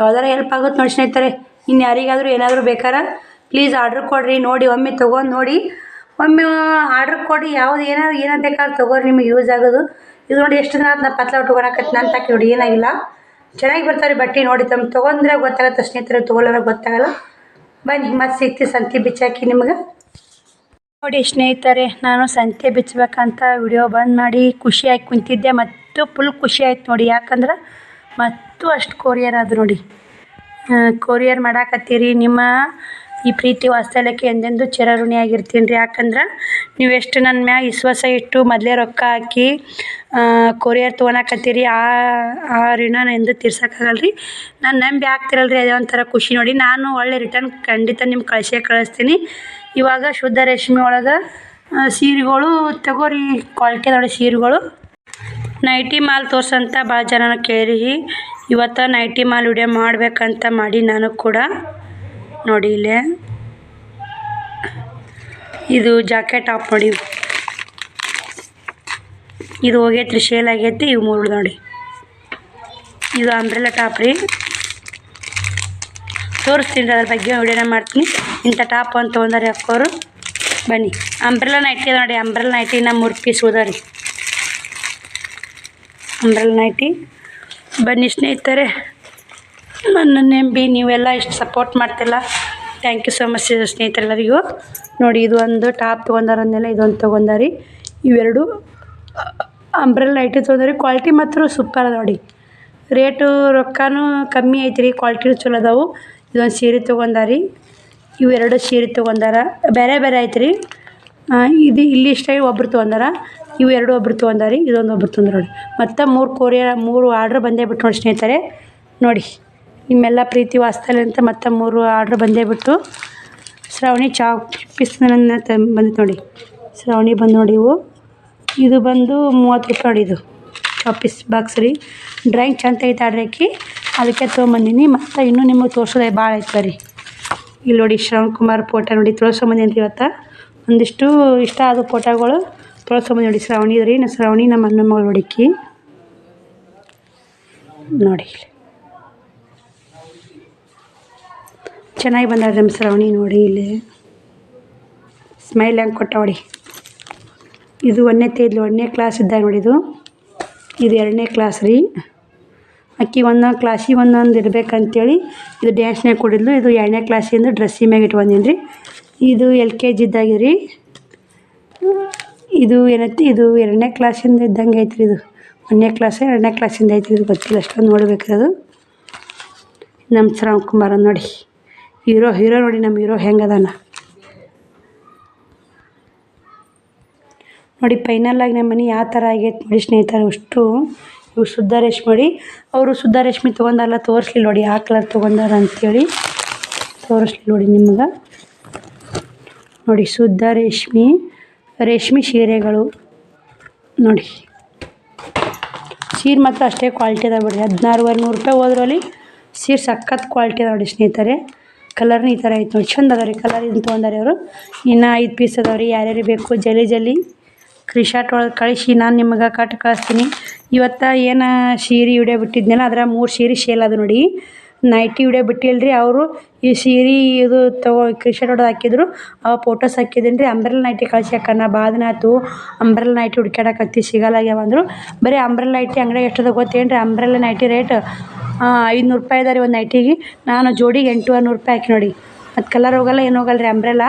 ಯಾವ್ದಾರ ಹೆಲ್ಪ್ ಆಗುತ್ತೆ ನೋಡಿ ಸ್ನೇಹಿತರೆ. ಇನ್ನು ಯಾರಿಗಾದರೂ ಏನಾದರೂ ಬೇಕಾರ ಪ್ಲೀಸ್ ಆರ್ಡ್ರ್ ಕೊಡಿರಿ. ನೋಡಿ, ಒಮ್ಮೆ ತೊಗೊಂಡು ನೋಡಿ. ಒಮ್ಮೆ ಆರ್ಡ್ರ್ ಕೊಡಿ ಯಾವ್ದು ಏನಾದ್ರು ಏನಾದ್ರು ಬೇಕಾದ್ರೆ ತಗೋರಿ, ನಿಮಗೆ ಯೂಸ್ ಆಗೋದು. ಇದು ನೋಡಿ ಎಷ್ಟು ದಿನ ನಾ ಪತ್ಲ ಉಟ್ಕೊಳಕತ್ತೆ ನಾನು ತಾಕಿ ನೋಡಿ ಏನಾಗಿಲ್ಲ. ಚೆನ್ನಾಗಿ ಬರ್ತಾವ್ರಿ ಬಟ್ಟೆ ನೋಡಿ ತಮ್ಮ ತೊಗೊಂಡ್ರೆ ಗೊತ್ತಾಗತ್ತೆ ಸ್ನೇಹಿತರೆ ತೊಗೊಳ್ಳೋರ ಗೊತ್ತಾಗಲ್ಲ. ಬನ್ನಿ, ಮತ್ತೆ ಸಿಗ್ತಿ ಸಂತೆ ಬಿಚ್ಚಾಕಿ ನಿಮ್ಗೆ. ನೋಡಿ ಸ್ನೇಹಿತರೆ, ನಾನು ಸಂತೆ ಬಿಚ್ಚಬೇಕಂತ ವಿಡಿಯೋ ಬಂದ್ ಮಾಡಿ ಖುಷಿಯಾಗಿ ಕುಂತಿದ್ದೆ, ಮತ್ತು ಫುಲ್ ಖುಷಿ ಆಯ್ತು ನೋಡಿ. ಯಾಕಂದ್ರೆ ಮತ್ತು ಅಷ್ಟು ಕೊರಿಯರ್ ಅದು ನೋಡಿ. ಕೊರಿಯರ್ ಮಾಡಾಕತ್ತೀರಿ ನಿಮ್ಮ ಈ ಪ್ರೀತಿ ವಾತ್ಸಲ್ಯಕ್ಕೆ ಎಂದೆಂದು ಚಿರಋಣಿ ಆಗಿರ್ತೀನಿ ರೀ ಯಾಕಂದ್ರೆ ನೀವು ಎಷ್ಟು ನನ್ನ ಮ್ಯಾಗ ವಿಶ್ವಾಸ ಇಟ್ಟು ಮೊದಲೇ ರೊಕ್ಕ ಹಾಕಿ ಕೊರಿಯರ್ ತೊಗೊಳಕತ್ತೀರಿ ಆ ಆ ಋಣನ ಎಂದು ತೀರ್ಸೋಕ್ಕಾಗಲ್ಲ ರೀ ನಾನು ನಂಬಿ ಹಾಕ್ತಿರಲ್ಲ ರೀ ಅದೇ ಒಂಥರ ಖುಷಿ ನೋಡಿ. ನಾನು ಒಳ್ಳೆ ರಿಟರ್ನ್ ಖಂಡಿತ ನಿಮ್ಗೆ ಕಳಿಸೇ ಕಳಿಸ್ತೀನಿ. ಇವಾಗ ಶುದ್ಧ ರೇಷ್ಮೆ ಒಳಗೆ ಸೀರೆಗಳು ತಗೋರಿ, ಕ್ವಾಲಿಟಿ ನೋಡಿ ಸೀರೆಗಳು. ನೈಟಿ ಮಾಲ್ ತೋರ್ಸಂತ ಭಾಳ ಜನ ಕೇಳಿ ಇವತ್ತು ನೈಟಿ ಮಾಲ್ ವಿಡಿಯೋ ಮಾಡಬೇಕಂತ ಮಾಡಿ ನಾನು ಕೂಡ. ನೋಡಿ ಇಲ್ಲೇ. ಇದು ಜಾಕೆಟ್ ಟಾಪ್ ನೋಡಿ ಇದು ಹೋಗೈತ್ರಿ ಶೇಲ್ ಆಗೈತಿ, ಇವು ಮೂರು ನೋಡಿ. ಇದು ಅಂಬ್ರೆಲ್ಲ ಟಾಪ್ ರೀ. ತೋರಿಸ್ತೀನಿ ಅದ್ರ ಬಗ್ಗೆ ವಿಡಿಯೋನ ಮಾಡ್ತೀನಿ. ಇಂಥ ಟಾಪ್ ಅಂತ ತೊಗೊಂಡಾರೆ ಅಕ್ಕೋರು. ಬನ್ನಿ. ಅಂಬ್ರೆಲ್ಲ ನೈಟಿ ನೋಡಿ ಅಂಬ್ರೆಲ್ಲ ನೈಟಿ ಮೂರು ಪೀಸ್ ಹೋದ ರೀ. ಅಂಬ್ರೆಲ್ಲ ನೈಟಿ ಬನ್ನಿ ಸ್ನೇಹಿತರೆ. ನನ್ನ ಎಂಬಿ ನೀವೆಲ್ಲ ಇಷ್ಟು ಸಪೋರ್ಟ್ ಮಾಡ್ತಿಲ್ಲ. ಥ್ಯಾಂಕ್ ಯು ಸೊ ಮಚ್ ಸ್ನೇಹಿತರೆಲ್ಲರಿಗೂ. ನೋಡಿ, ಇದು ಒಂದು ಟಾಪ್ ತೊಗೊಂಡಾರ ಅಂದೆಲ್ಲ ಇದೊಂದು ತೊಗೊಂಡಾರಿ. ಇವೆರಡು ಅಂಬ್ರೆಲ್ ಐಟಮ್ ತೊಗೊಂಡ್ರಿ. ಕ್ವಾಲಿಟಿ ಮಾತ್ರ ಸೂಪರ್ ಅದ ನೋಡಿ. ರೇಟು ರೊಕ್ಕನೂ ಕಮ್ಮಿ ಐತ್ರಿ ಕ್ವಾಲಿಟಿನೂ ಚಲೋ ಅದಾವು. ಇದೊಂದು ಸೀರೆ ತೊಗೊಂಡಾರಿ. ಇವೆರಡು ಸೀರೆ ತೊಗೊಂಡಾರ. ಬೇರೆ ಬೇರೆ ಐತ್ರಿ. ಇದು ಇಲ್ಲಿ ಇಷ್ಟ ಒಬ್ರು ತೊಗೊಂಡಾರ. ಇವೆರಡು ಒಬ್ರು ತೊಗೊಂಡಾರಿ. ಇದೊಂದು ಒಬ್ರು ತೊಂದ್ರೆ ನೋಡಿ. ಮತ್ತು ಮೂರು ಕೊರಿಯರ್ ಮೂರು ಆರ್ಡ್ರ್ ಬಂದೇ ಬಿಟ್ಟು ನೋಡಿ ಸ್ನೇಹಿತರೆ. ನೋಡಿ. ನಿಮ್ಮೆಲ್ಲ ಪ್ರೀತಿ ವಾಸ್ತಲೆ ಅಂತ ಮತ್ತೆ ಮೂರು ಆರ್ಡ್ರ್ ಬಂದೇ ಬಿಟ್ಟು. ಶ್ರಾವಣಿ ಚಾ ಪೀಸ್ ನನ್ನ ಬಂದಿತ್ತು ನೋಡಿ. ಶ್ರಾವಣಿ ಬಂದು ನೋಡಿ ಇವು. ಇದು ಬಂದು ಮೂವತ್ತು ರೂಪಾಯಿ ನೋಡಿ ಇದು ಚಾಪೀಸ್ ಬಾಕ್ಸ್ ರೀ ಡ್ರಾಯಿಂಗ್ ಚೆಂದ ಆಡ್ರಿ ಆಕಿ ಅದಕ್ಕೆ ತೊಗೊಂಬಂದೀನಿ. ಮತ್ತು ಇನ್ನೂ ನಿಮಗೆ ತೋರ್ಸೋದೇ ಭಾಳ ಐತೆ ರೀ ಇಲ್ಲಿ ನೋಡಿ ಶ್ರವಣ್ ಕುಮಾರ್ ಫೋಟೋ ನೋಡಿ ತೊಳ್ಸೊಂಬಂದಿನಿ ರೀ ಇವತ್ತು. ಒಂದಿಷ್ಟು ಇಷ್ಟ ಆದ ಫೋಟೋಗಳು ತೊಳ್ಸೊಂಬಂದಿ ನೋಡಿ ಶ್ರಾವಣಿ ರೀ ನಾ ಶ್ರಾವಣಿ ನಮ್ಮ ಅಣ್ಣ ಮಗಳು ನೋಡಿ ನೋಡಿ ಇಲ್ಲಿ ಚೆನ್ನಾಗಿ ಬಂದಾಳೆ ನಮ್ಮ ಶ್ರಾವಣಿ ನೋಡಿ ಇಲ್ಲಿ. ಸ್ಮೈಲ್ ಹಂಗೆ ಕೊಟ್ಟ ನೋಡಿ. ಇದು ಒಂದನೇ ತೇದ್ಲು, ಒಂದನೇ ಕ್ಲಾಸ್ ಇದ್ದಾಗ ನೋಡಿ ಇದು. ಇದು ಎರಡನೇ ಕ್ಲಾಸ್ ರೀ. ಅಕ್ಕಿ ಒಂದೊಂದು ಕ್ಲಾಸಿಗೆ ಒಂದೊಂದು ಇರಬೇಕಂತೇಳಿ ಇದು ಡ್ಯಾನ್ಸ್ನಾಗ ಕೊಡಿದ್ಲು. ಇದು ಎರಡನೇ ಕ್ಲಾಸಿಂದ ಡ್ರೆಸ್ಸಿ ಮ್ಯಾಗೆ ಇಟ್ಕೊಂಡಿನಿ ರೀ. ಇದು ಎಲ್ ಕೆ ಜಿ ಇದ್ದಾಗ ರೀ. ಇದು ಏನೈತಿ, ಇದು ಎರಡನೇ ಕ್ಲಾಸಿಂದ ಇದ್ದಂಗೆ ಐತ್ರಿ ಇದು. ಒಂದನೇ ಕ್ಲಾಸ್ ಎರಡನೇ ಕ್ಲಾಸಿಂದ ಐತ್ರಿ ಇದು. ಗೊತ್ತಿಲ್ಲ, ಅಷ್ಟೊಂದು ನೋಡ್ಬೇಕ್ರಿ ಅದು. ನಮ್ಮ ಶ್ರಾವಣ್ ಕುಮಾರ ನೋಡಿ. ಹೀರೋ ಹೀರೋ ನೋಡಿ ನಮ್ಮ ಹೀರೋ ಹೆಂಗದಾನ? ನೋಡಿ ಫೈನಲಾಗಿ ನಮ್ಮ ಮನೆ ಯಾವ ಥರ ಆಗೈತೆ ನೋಡಿ ಸ್ನೇಹಿತರು, ಅಷ್ಟು ಇವು ಶುದ್ಧ ರೇಷ್ಮೆ ಅವರು ಶುದ್ಧ ರೇಷ್ಮೆ ತೊಗೊಂಡಲ್ಲ ತೋರಿಸ್ಲಿಲ್ಲ ನೋಡಿ, ಯಾವ ಕಲರ್ ತೊಗೊಂಡಾರ ಅಂಥೇಳಿ ತೋರಿಸ್ಲಿಲ್ಲ ನೋಡಿ ನಿಮ್ಗೆ. ನೋಡಿ ಶುದ್ಧ ರೇಷ್ಮೆ ರೇಷ್ಮೆ ಸೀರೆಗಳು ನೋಡಿ. ಸೀರೆ ಮಾತ್ರ ಅಷ್ಟೇ ಕ್ವಾಲಿಟಿ ಅದ ಬಿಡ್ರಿ. ಹದಿನಾರುವರೆ ನೂರು ರೂಪಾಯಿ ಹೋದ್ರಲ್ಲಿ ಸೀರೆ ಸಖತ್ ಕ್ವಾಲಿಟಿ ಅದ ನೋಡಿ ಸ್ನೇಹಿತರೆ. ಕಲರ್ನ ಈ ಥರ ಐತೆ ನೋಡಿ ಚಂದ ಅದ ರೀ ಕಲರ್ ಇದನ್ನು ತೊಗೊಂಡಾರೆ ಅವರು. ಇನ್ನು ಐದು ಪೀಸ್ ಅದಾವೆ ರೀ ಯಾರ್ಯಾರಿಗೆ ಬೇಕು ಜಲ್ದಿ ಜಲ್ಲಿ ಕ್ರಿಶಾಟ್ ಒಳಗೆ ಕಳಿಸಿ. ನಾನು ನಿಮಗೆ ಕಟ್ ಕಳಿಸ್ತೀನಿ. ಇವತ್ತು ಏನು ಸೀರೆ ವಿಡಿಯೋ ಬಿಟ್ಟಿದ್ನಲ್ಲ, ಅದ್ರ ಮೂರು ಸೀರೆ ಶೇಲ್ ಅದು ನೋಡಿ. ನೈಟಿ ವಿಡಿಯೋ ಬಿಟ್ಟಿಲ್ಲ ರೀ ಅವರು. ಈ ಸೀರೆ ಇದು ತಗೋ ಕ್ರಿಶಾಟ್ ಹೊಡೆದು ಹಾಕಿದ್ರು. ಅವ ಫೋಟೋಸ್ ಹಾಕಿದ್ದೀನಿ ರೀ ಅಂಬ್ರೆಲ್ ನೈಟಿ ಕಳಿಸಿ ಹಾಕೋಣ ಬಾದನಾತು ಅಂಬ್ರೆಲ್ ನೈಟಿ ಹುಡ್ಕ್ಯಾಡಕತ್ತಿ ಸಿಗಲ್ಲಾಗ್ಯಾವ ಅಂದರು. ಬರೀ ಅಂಬ್ರೆಲ್ ನೈಟಿ ಅಂಗಡಿ ಎಷ್ಟದ ಗೊತ್ತೇನು ರೀ ಅಂಬ್ರೆಲ್ ನೈಟಿ ರೇಟ್ ಐದುನೂರು ರೂಪಾಯಿ ಅದ ರೀ ಒಂದು ನೈಟಿಗೆ ನಾನು ಜೋಡಿಗೆ ಎಂಟು ನೂರು ರೂಪಾಯಿ ಹಾಕಿ ನೋಡಿ. ಮತ್ತು ಕಲರ್ ಹೋಗಲ್ಲ, ಏನು ಹೋಗಲ್ಲ ರೀ ಅಂಬ್ರೆಲ್ಲ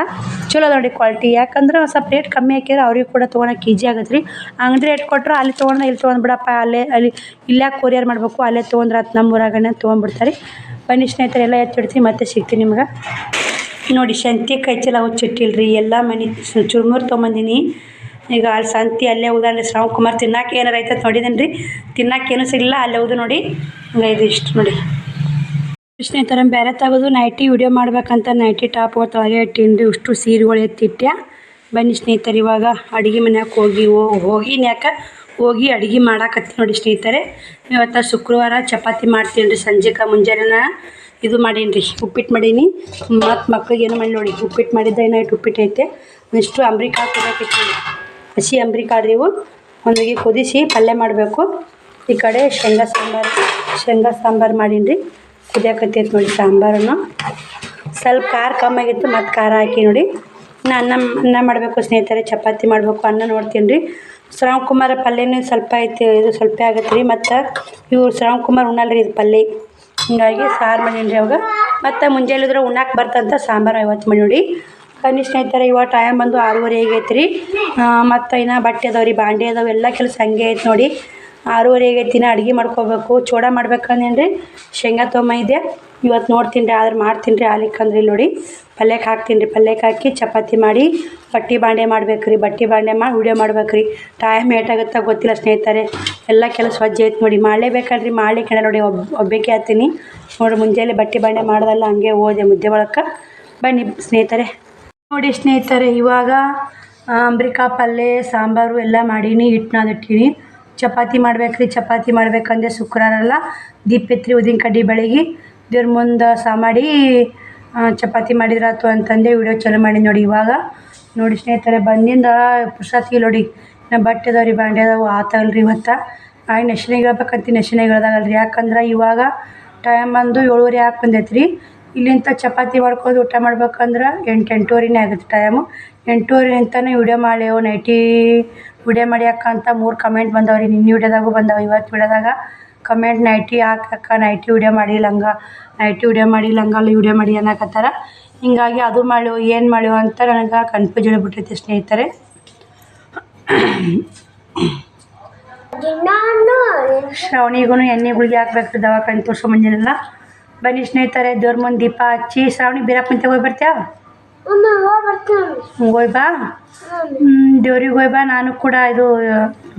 ಚಲೋ ಅದ ನೋಡಿ ಕ್ವಾಲಿಟಿ ಯಾಕಂದ್ರೆ ಸ್ವಲ್ಪ ರೇಟ್ ಕಮ್ಮಿ ಹಾಕಿದ್ರೆ ಅವ್ರಿಗೆ ಕೂಡ ತೊಗೊಳಕ್ಕೆ ಈಜಿ ಆಗತ್ತೆ ರೀ. ಅಂಗಡಿ ರೇಟ್ ಕೊಟ್ರೆ ಅಲ್ಲಿ ತೊಗೊಂಡ್ರೆ ಇಲ್ಲಿ ತೊಗೊಂಡು ಬಿಡಪ್ಪ, ಅಲ್ಲೇ, ಅಲ್ಲಿ, ಇಲ್ಲೇ ಕೊರಿಯರ್ ಮಾಡಬೇಕು, ಅಲ್ಲೇ ತೊಗೊಂಡ್ರೆ ಅದು ನಮ್ಮ ಊರಾಗನೇ ತೊಗೊಂಡ್ಬಿಡ್ತಾರೆ ಬನ್ನಿ ಸ್ನೇಹಿತರೆ, ಎಲ್ಲ ಎತ್ತಿಡ್ತೀನಿ ಮತ್ತೆ ಸಿಗ್ತೀನಿ ನಿಮ್ಗೆ. ನೋಡಿ ಸಂತಿ ಹುಚ್ಚಿಟ್ಟಿಲ್ಲ ರೀ ಎಲ್ಲ ಮನೆ ಚುರುಮುರು ತೊಗೊಂಬಂದಿನಿ. ಈಗ ಅಲ್ಲಿ ಸಂತಿ ಅಲ್ಲೇ ಉದಾಹರಣೆ ಶ್ರವಣ್ ಕುಮಾರ್ ತಿನ್ನಕ್ಕೆ ಏನಾರ ಐತೆ ನೋಡಿದ್ದೀನಿ ರೀ ತಿನ್ನಕ್ಕೆ ಏನು ಸಿಗಲಿಲ್ಲ, ಅಲ್ಲೇ ಹೋದು ನೋಡಿ. ಇದು ಇಷ್ಟು ನೋಡಿ. ಸ್ನೇಹಿತರ, ಬೇರೆ ತೆಗೆದು ನೈಟಿ ವಿಡಿಯೋ ಮಾಡ್ಬೇಕಂತ ನೈಟಿ ಟಾಪ್ ತೊಳಗೆ ಇಟ್ಟೀನಿ ರೀ ಅಷ್ಟು ಸೀರೆಗಳು ಎತ್ತಿಟ್ಟೆ ಬನ್ನಿ ಸ್ನೇಹಿತರೆ, ಇವಾಗ ಅಡುಗೆ ಮನ್ಯಾಗ ಹೋಗಿ ಹೋಗಿ ನ್ಯಾಕ ಹೋಗಿ ಅಡುಗೆ ಮಾಡಾಕತ್ತಿ ನೋಡಿ ಸ್ನೇಹಿತರೆ. ಇವತ್ತು ಶುಕ್ರವಾರ ಚಪಾತಿ ಮಾಡ್ತೀನಿ ರೀ ಸಂಜೆಗೆ ಮುಂಜಾನೆನ ಇದು ಮಾಡೀನಿ ರೀ ಉಪ್ಪಿಟ್ಟು ಮಾಡೀನಿ. ಮತ್ತು ಮಕ್ಳಿಗೆ ಏನು ಮಾಡಿ ನೋಡಿ. ಉಪ್ಪಿಟ್ಟು ಮಾಡಿದ್ದೆ ನೈಟ್ ಉಪ್ಪಿಟ್ಟು ಐತೆ. ಇಷ್ಟು ಅಂಬ್ರಿಕಾಳು ಕುದಿಯಕೈತಿ ನೋಡಿ. ಹಸಿ ಅಂಬ್ರಿಕಾಳು ಇವು. ಒಂದಿಗೆ ಕುದಿಸಿ ಪಲ್ಯ ಮಾಡಬೇಕು. ಈ ಕಡೆ ಶೇಂಗಾ ಸಾಂಬಾರು ಶೇಂಗಾ ಸಾಂಬಾರು ಮಾಡೀನಿ ರೀ ಕುದಿಯಾಕತ್ತೈತೆ ನೋಡಿ ಸಾಂಬಾರನ್ನು. ಸ್ವಲ್ಪ ಖಾರ ಕಮ್ಮಿ ಆಗಿತ್ತು, ಮತ್ತು ಖಾರ ಹಾಕಿ ನೋಡಿ. ಇನ್ನು ಅನ್ನ ಅನ್ನ ಮಾಡಬೇಕು ಸ್ನೇಹಿತರೆ, ಚಪಾತಿ ಮಾಡಬೇಕು, ಅನ್ನ ನೋಡ್ತೀನಿ ರೀ ಶ್ರವಣ್ ಕುಮಾರ ಪಲ್ಯನೂ ಸ್ವಲ್ಪ ಐತಿ, ಇದು ಸ್ವಲ್ಪ ಆಗತ್ತೆ ರೀ ಮತ್ತು ಇವು ಶ್ರವಣ್ ಕುಮಾರ್ ಉಣ್ಣಲ್ಲ ರೀ ಇದು ಪಲ್ಯ. ಹಿಂಗಾಗಿ ಸಾರು ಮಾಡೀನಿ ರೀ ಅವಾಗ. ಮತ್ತು ಮುಂಜಾನೆ ಇದ್ರೆ ಉಣ್ಣಾಕೆ ಬರ್ತಂತ ಸಾಂಬಾರು ಐವತ್ತು ಮಾಡಿ ನೋಡಿ. ಬನ್ನಿ ಸ್ನೇಹಿತರೆ, ಇವಾಗ ಟೈಮ್ ಬಂದು ಆರೂವರೆ ಆಗೈತೆ ರೀ ಮತ್ತು ಇನ್ನು ಬಟ್ಟೆ ಅದಾವೆ ರೀ, ಬಾಂಡೆ ಅದಾವೆ, ಎಲ್ಲ ಕೆಲಸ ಹಂಗೆ ಐತೆ ನೋಡಿ. ಆರೂವರೆ ಆಗೈತಿ, ಇನ್ನು ಅಡುಗೆ ಮಾಡ್ಕೋಬೇಕು. ಚೂಡ ಮಾಡ್ಬೇಕಂದೇನು ರೀ ಶೇಂಗಾ ತೊಗೊಂಬೈದೆ ಇವತ್ತು ನೋಡ್ತೀನಿ ರೀ, ಆದ್ರೆ ಮಾಡ್ತೀನಿ ರೀ ಆಲಿಕ್ಕಂದ್ರೆ ನೋಡಿ. ಪಲ್ಯಕ್ಕೆ ಹಾಕ್ತೀನಿ ರೀ ಪಲ್ಯಕ್ಕೆ ಹಾಕಿ ಚಪಾತಿ ಮಾಡಿ, ಬಟ್ಟೆ ಬಾಂಡೆ ಮಾಡ್ಬೇಕು ರೀ ಬಟ್ಟೆ ಬಾಂಡೆ ಮಾಡಿ ವಿಡಿಯೋ ಮಾಡ್ಬೇಕು ರೀ ಟೈಮ್ ಏಟಾಗುತ್ತೆ ಗೊತ್ತಿಲ್ಲ ಸ್ನೇಹಿತರೆ. ಎಲ್ಲ ಕೆಲಸ ಸ್ವಜ್ಜೆ ಐತೆ ನೋಡಿ. ಮಾಡಲೇಬೇಕಲ್ರಿ ಮಾಡ್ಲಿಕ್ಕೆ ನೋಡಿ, ಒಬ್ ಒಬ್ಬಾಕೆ ಹಾಕ್ತೀನಿ ನೋಡಿ ಮುಂಜಾನೆ ಬಟ್ಟೆ ಬಾಂಡೆ ಮಾಡ್ದಲ್ಲ, ಹಂಗೆ ಹೋದೆ ಮುದ್ದೆ ಒಳಕ್ಕೆ. ಬನ್ನಿ ಸ್ನೇಹಿತರೆ. ನೋಡಿ ಸ್ನೇಹಿತರೆ, ಇವಾಗ ಅಂಬ್ರಿಕಾ ಪಲ್ಯ ಸಾಂಬಾರು ಎಲ್ಲ ಮಾಡೀನಿ ಹಿಟ್ಟು ನಾದಿಟ್ಟೀನಿ ಚಪಾತಿ ಮಾಡ್ಬೇಕ್ರಿ, ಚಪಾತಿ ಮಾಡ್ಬೇಕಂದ್ರೆ ಶುಕ್ರವಾರ ದೀಪೆತ್ರಿ ಉದ್ದಿನ ಕಡ್ಡಿ ಬೆಳಗ್ಗೆ ದೇವ್ರ ಮುಂದೆ ಸಹ ಮಾಡಿ ಚಪಾತಿ ಮಾಡಿದ್ರಾತು ಅಂತಂದೆ ವಿಡಿಯೋ ಚಾಲು ಮಾಡಿ ನೋಡಿ ಇವಾಗ. ನೋಡಿ ಸ್ನೇಹಿತರೆ, ಬಂದಿಂದ ಪುರ್ಸತ್ತಿ ನೋಡಿ ನಾ ಬಟ್ಟೆ ರೀ ಬಾಂಡೆ ಅದಾವು ಆತಲ್ರಿ ಇವತ್ತು. ಆಯ್ ನೆಶನಿಗೆ ಹೇಳ್ಬೇಕಂತ ನೆಶನಿಗೆ ಹೇಳ್ದಾಗಲ್ರಿ. ಯಾಕಂದ್ರೆ ಇವಾಗ ಟೈಮ್ ಬಂದು ಏಳುವರೆ ಹಾಕಿ ಬಂದೈತ್ರಿ. ಇಲ್ಲಿಂದ ಚಪಾತಿ ಮಾಡ್ಕೊಂಡು ಊಟ ಮಾಡ್ಬೇಕಂದ್ರೆ ಎಂಟು ಎಂಟೂವರೆನೇ ಆಗುತ್ತೆ ಟೈಮು ಎಂಟೂವರೆ ಅಂತಾನೆ ವಿಡಿಯೋ ಮಾಡ್ಯವು ನೈಟಿ ವಿಡಿಯೋ ಅಕ್ಕ ಅಂತ ಮೂರು ಕಮೆಂಟ್ ಬಂದವ್ರಿ. ನಿನ್ನ ವಿಡಿಯೋದಾಗೂ ಬಂದವ ಇವತ್ತು ವಿಡಿಯೋದಾಗ ಕಮೆಂಟ್ ನೈಟಿ ಹಾಕಕ್ಕ ನೈಟಿ ವಿಡಿಯೋ ಮಾಡಿ ಲಂಗ. ನೈಟಿ ವಿಡಿಯೋ ಮಾಡಿ ಲಂಗ ಅಲ್ಲಿ ವಿಡಿಯೋ ಮಾಡಿ ಅನ್ನಕತ್ತಾರ. ಹಿಂಗಾಗಿ ಅದು ಮಾಡ್ಯವು ಏನು ಮಾಡ್ಯವು ಅಂತ ನನಗೆ ಕನ್ಫ್ಯೂಷನ್ ಆಗ್ಬಿಟ್ಟೈತೆ ಸ್ನೇಹಿತರೆ. ಶ್ರಾವಣಿಗೂ ಎಣ್ಣೆ ಗುಳಿಗೆ ಹಾಕ್ಬೇಕು ದವಾಖಾನೆ ತೋರ್ಸೋ ಮುಂಜಾನೆಲ್ಲ. ಬನ್ನಿ ಸ್ನೇಹಿತರೆ ದೇವ್ರ ಮುಂದೆ ದೀಪ ಹಚ್ಚಿ. ಶ್ರಾವಣಿ ಬೀರಪ್ಪಂತೆ ಹೋಗಿ ಬರ್ತ್ಯಾ? ಹೋಯ್ಬಾ ಬಾ. ದೇವ್ರಿಗೆ ಹೋಯ್ಬಾ ನಾನು ಕೂಡ ಇದು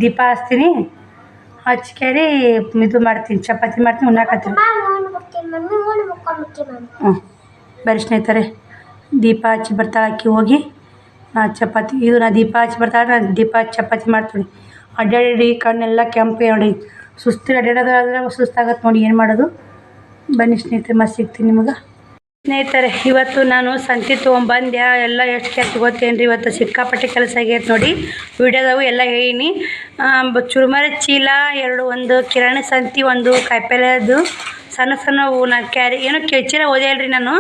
ದೀಪ ಹಚ್ತೀನಿ. ಹಚ್ಕೇರಿ ಇದು ಮಾಡ್ತೀನಿ ಚಪಾತಿ ಮಾಡ್ತೀನಿ ಉಣ್ಣಾಕತ್ತೀನಿ ಹ್ಞೂ ಬರೀ ಸ್ನೇಹಿತರೆ ದೀಪ ಹಚ್ಚಿ ಬರ್ತಾಳೆ ಅಕ್ಕಿ ಹೋಗಿ. ನಾ ಚಪಾತಿ ಇದು ನಾ ದೀಪ ಹಚ್ಚಿ ಬರ್ತಾಳೆ ನಾನು ದೀಪ ಹಚ್ಚಿ ಚಪಾತಿ ಮಾಡ್ತೀನಿ. ಅಡ್ಡಾಡಿ ಕಣ್ಣೆಲ್ಲ ಕೆಂಪು ನೋಡಿ. ಸುಸ್ತು ಅಡ್ಡಾಡೋದಾದ್ರೆ ಸುಸ್ತಾಗತ್ತೆ ನೋಡಿ ಏನು ಮಾಡೋದು? ಬನ್ನಿ ಸ್ನೇಹಿತರೆ, ಮತ್ತೆ ಸಿಗ್ತೀನಿ ನಿಮಗೆ. ಸ್ನೇಹಿತರೆ, ಇವತ್ತು ನಾನು ಸಂತಿ ತೊಗೊಂಬಂದೆ, ಎಲ್ಲ ಎಷ್ಟು ಕೆಲಸ ಗೊತ್ತೇನು ಇವತ್ತು ಸಿಕ್ಕಾಪಟ್ಟೆ ಕೆಲಸ ಆಗೈತೆ ನೋಡಿ. ವಿಡಿಯೋದವು ಎಲ್ಲ ಹೇಳೀನಿ. ಚುರುಮರ ಚೀಲ, ಎರಡು, ಒಂದು, ಕಿರಾಣಿ ಸಂತಿ, ಒಂದು ಕಾಯಿಪಲ್ಯದು, ಸಣ್ಣ ಸಣ್ಣ ಹೂ, ನಾನು ಕ್ಯಾರಿ, ಏನೋ ಕೆಚ್ಚಿಲ್ಲ ಚೀಲ ಓದಿಲ್ಲ ರೀ ನಾನು.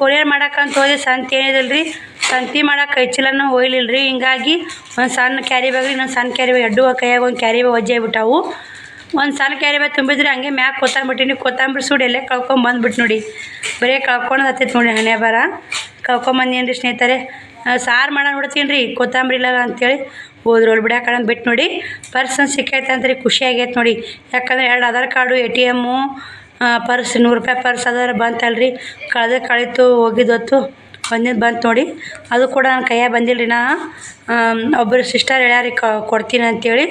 ಕೊರಿಯರ್ ಮಾಡೋಕ್ಕಂತ ಹೋದೆ, ಸಂತಿ ಏನಿದಿಲ್ಲ ರೀ ಸಂತಿ ಮಾಡಕ್ಕೆ ಕೈ ಹೋಗ್ಲಿಲ್ಲ ರೀ ಹಿಂಗಾಗಿ ಒಂದು ಸಣ್ಣ ಕ್ಯಾರಿ ಬ್ಯಾಗ್ ಇನ್ನೊಂದು ಸಣ್ಣ ಕ್ಯಾರಿ ಬ್ಯಾಗ್, ಎರಡು ಕೈಯಾಗ ಒಂದು ಕ್ಯಾರಿ ಬ್ಯಾಗ್ ಒಜ್ಜೆ ಆಗ್ಬಿಟ್ಟಾವು ಒಂದು ಸಣ್ಣ ಕ್ಯಾರಿ ಬ್ಯಾಗ್ ತುಂಬಿದ್ರೆ ಹಂಗೆ ಮ್ಯಾಗ ಕೊತ್ತಂಬಿಟ್ಟಿನಿ ಕೊತ್ತಂಬರಿ ಸೂಡಿ ಎಲ್ಲೇ ಕಳ್ಕೊಂಡ್ ಬಂದ್ಬಿಟ್ಟು ನೋಡಿ. ಬರೀ ಕಳ್ಕೊಂಡು ಹತ್ತೈತೆ ನೋಡಿ ಹಣೆ ಬರ ಕಳ್ಕೊಂಬಂದೇನು ರೀ ಸ್ನೇಹಿತರೆ? ಸಾರು ಮಾಡೋಣ ನೋಡ್ತೀನಿ ರೀ ಕೊತ್ತಂಬರಿ ಇಲ್ಲ ಅಂತೇಳಿ ಬಿಡ ಬಿಡಾಕಣ ಬಿಟ್ಟು ನೋಡಿ. ಪರ್ಸನ್ ಸಿಕ್ಕೈತೆ ಅಂತ ರೀ ಖುಷಿ ಆಗೈತೆ ನೋಡಿ. ಯಾಕಂದ್ರೆ ಎರಡು Aadhaar card, A T M purse ನೂರು ರೂಪಾಯಿ ಪರ್ಸ್ ಅದಾರ ಬಂತಲ್ಲ ರೀ ಕಳೆದ ಕಳೀತು, ಹೋಗಿದ್ದೊತ್ತು ಬಂದಿದ್ದು ಬಂತು ನೋಡಿ. ಅದು ಕೂಡ ನನ್ನ ಕೈಯಾಗ ಬಂದಿಲ್ಲ ರೀ ನಾ ಒಬ್ಬರು ಸಿಸ್ಟರ್ ಹೇಳ್ಯಾರಿ ಕೊಡ್ತೀನಿ ಅಂತೇಳಿ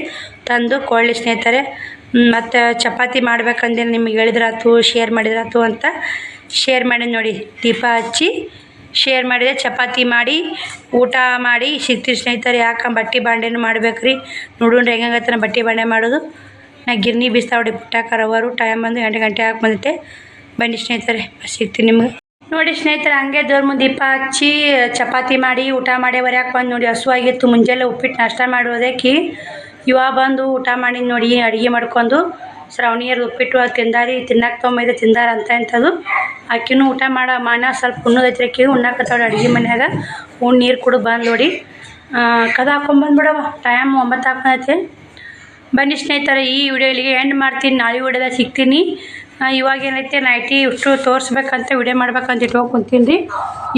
ತಂದು ಕೊಳ್ಳಿ ಸ್ನೇಹಿತರೆ. ಮತ್ತು ಚಪಾತಿ ಮಾಡ್ಬೇಕಂದ್ರೆ ನಿಮ್ಗೆ ಹೇಳಿದ್ರಾತು ಶೇರ್ ಮಾಡಿದ್ರಾತು ಅಂತ ಶೇರ್ ಮಾಡಿ ನೋಡಿ, ದೀಪ ಹಚ್ಚಿ ಶೇರ್ ಮಾಡಿದೆ. ಚಪಾತಿ ಮಾಡಿ, ಊಟ ಮಾಡಿ ಸಿಗ್ತೀವಿ ಸ್ನೇಹಿತರು, ಯಾಕೆ ಬಟ್ಟೆ ಬಾಂಡೆನೂ ಮಾಡ್ಬೇಕು ರೀ ನೋಡೋಣ್ರಿ ಹೆಂಗಂಗತ್ತೆ ಬಟ್ಟೆ ಬಾಂಡೆ ಮಾಡೋದು. ನಾ ಗಿರ್ನಿ ಬೀಸ್ತಾವಡಿ ಪುಟ್ಟಾಕ ರವರು ಟೈಮ್ ಬಂದು ಎಂಟು ಗಂಟೆ ಹಾಕಿ ಬಂದೈತೆ. ಬನ್ನಿ ಸ್ನೇಹಿತರೆ ಸಿಗ್ತೀನಿ ನಿಮ್ಗೆ. ನೋಡಿ ಸ್ನೇಹಿತರೆ, ಹಂಗೆ ದೇವ್ರ ಮುಂದೆ ದೀಪ ಹಚ್ಚಿ, ಚಪಾತಿ ಮಾಡಿ, ಊಟ ಮಾಡಿ ಬರ್ಯಾಕೆ ಬಂದು ನೋಡಿ. ಹಸುವಾಗಿತ್ತು, ಮುಂಜಾನೆ ಉಪ್ಪಿಟ್ಟು ನಾಷ್ಟ ಮಾಡೋದಕ್ಕೆ ಇವಾಗ ಬಂದು ಊಟ ಮಾಡಿ ನೋಡಿ, ಅಡುಗೆ ಮಾಡ್ಕೊಂಡು ಶ್ರಾವಣಿಯರು ಉಪ್ಪಿಟ್ಟು ಅದು ತಿಂದಾರಿ ತಿನ್ನಕ್ಕೆ ತೊಗೊಂಬೈದೆ ತಿಂದಾರ ಅಂತ ಇಂಥದ್ದು ಆಕಿನೂ ಊಟ ಮಾಡ, ಮಾನ ಸ್ವಲ್ಪ ಉಣ್ಣೋದೈತ್ರಿ ಆಕಿ ಉಣ್ಣಾಕತ್ತಾಳೆ ಅಡುಗೆ ಮನ್ಯಾಗ. ಉಣ್ಣು ನೀರು ಕುಡು ಬಂದು ನೋಡಿ. ಕದ ಹಾಕೊಂಬಂದ್ಬಿಡವ ಟೈಮ್ ಒಂಬತ್ತು ಹಾಕೊಂಡೈತೆ ಬನ್ನಿ ಸ್ನೇಹಿತರೆ, ಈ ವಿಡಿಯೋ ಇಲ್ಲಿಗೆ ಎಂಡ್ ಮಾಡ್ತೀನಿ. ನಾಳೆ ವಿಡಿಯೋದಾಗ ಸಿಗ್ತೀನಿ. ಇವಾಗ ಏನೈತೆ, ನೈಟಿ ಇಷ್ಟು ತೋರಿಸ್ಬೇಕಂತ ವಿಡಿಯೋ ಮಾಡ್ಬೇಕಂತ ಇಟ್ಕೊಂಡು ಕುಂತೀನಿ. ರೀ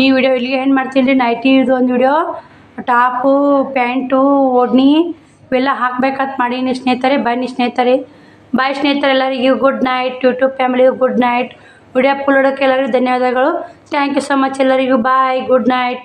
ಈ ವಿಡಿಯೋ ಇಲ್ಲಿಗೆ ಎಂಡ್ ಮಾಡ್ತೀನಿ ರೀ. ನೈಟಿ ಇದು ಒಂದು ವಿಡಿಯೋ, ಟಾಪು, ಪ್ಯಾಂಟು, ಓಡ್ನಿ. ಇವೆಲ್ಲ ಹಾಕ್ಬೇಕಂತ ಮಾಡೀನಿ ಸ್ನೇಹಿತರೆ, ಬನ್ನಿ ಸ್ನೇಹಿತರೆ. ಬಾಯ್ ಸ್ನೇಹಿತರೆ ಎಲ್ಲರಿಗೂ ಗುಡ್ ನೈಟ್ ಯೂಟ್ಯೂಬ್ ಫ್ಯಾಮಿಲಿಗೂ ಗುಡ್ ನೈಟ್. ವಿಡಿಯೋ ಅಪ್ಲೋಡೋಕ್ಕೆ ಎಲ್ಲರಿಗೂ ಧನ್ಯವಾದಗಳು. ಥ್ಯಾಂಕ್ ಯು ಸೊ ಮಚ್ ಎಲ್ಲರಿಗೂ. Bye good night